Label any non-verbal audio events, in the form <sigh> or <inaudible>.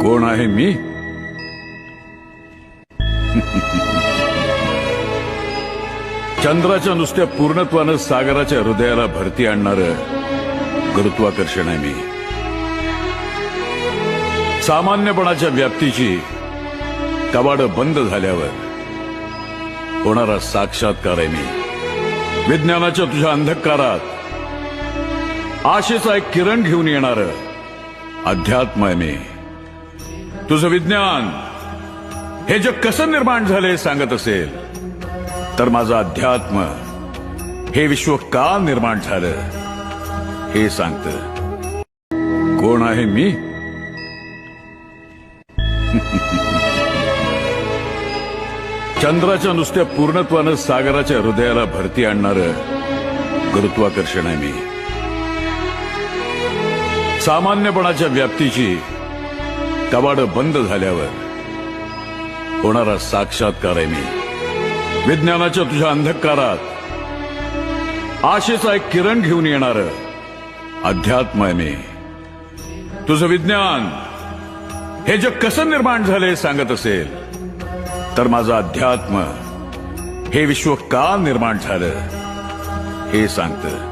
कोण आहे मी? चंद्राच्या नुसत्या पूर्णत्वानं सागराच्या हृदयाला भरती आणणार गुरुत्वाकर्षण आहे मी. सामान्यपणाच्या व्याप्तीची कवाड बंद झाल्यावर होणारा साक्षात्कार आहे मी. विज्ञानाच्या तुझ्या अंधकारात आशेचा एक किरण घेऊन येणार अध्यात्म आहे मी. तुझं विज्ञान हे जग कसं निर्माण झाले सांगत असेल तर माझं अध्यात्म हे विश्व का निर्माण झालं हे सांगत. कोण आहे मी? <laughs> चंद्राच्या नुसत्या पूर्णत्वानं सागराच्या हृदयाला भरती आणणार गुरुत्वाकर्षण आहे मी. सामान्यपणाच्या व्याप्तीची कवाड बंद झाल्यावर होणारा साक्षात्कार आहे मी. विज्ञानाच्या तुझ्या अंधकारात आशेचा एक किरण घेऊन येणार अध्यात्म आहे मी. तुझं विज्ञान हे जग कसं निर्माण झाले सांगत असेल तर माझं अध्यात्म हे विश्व का निर्माण झालं हे सांगतं.